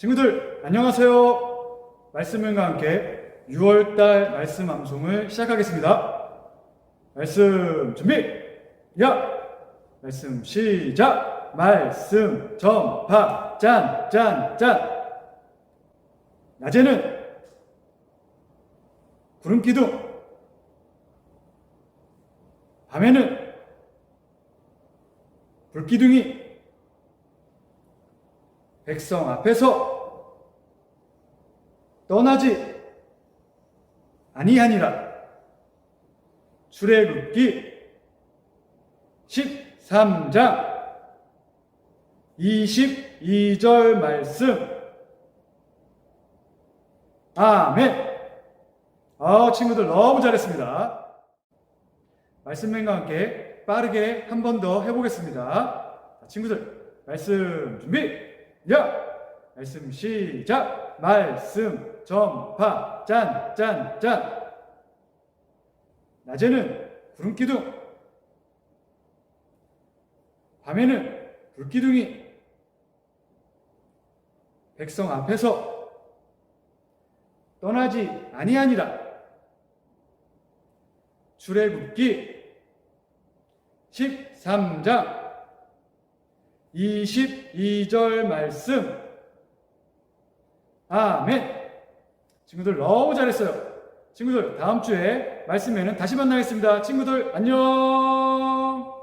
친구들 안녕하세요. 말씀과 함께 6월달 말씀 암송을 시작하겠습니다. 말씀 준비. 야. 말씀 시작. 말씀 전파 짠짠짠. 낮에는 구름 기둥. 밤에는 불기둥이 백성 앞에서 떠나지 아니하니라. 출애굽기 13장 22절 말씀. 아멘. 아, 친구들 너무 잘했습니다. 말씀맨과 함께 빠르게 한 번 더 해보겠습니다. 자, 친구들, 말씀 준비! 야! 말씀 시작! 말씀 전파 짠, 짠, 짠! 낮에는 구름 기둥, 밤에는 불기둥이 백성 앞에서 떠나지 아니하니라. 출애굽기 13장 22절 말씀. 아멘. 친구들 너무 잘했어요. 친구들 다음 주에 말씀에는 다시 만나겠습니다. 친구들 안녕.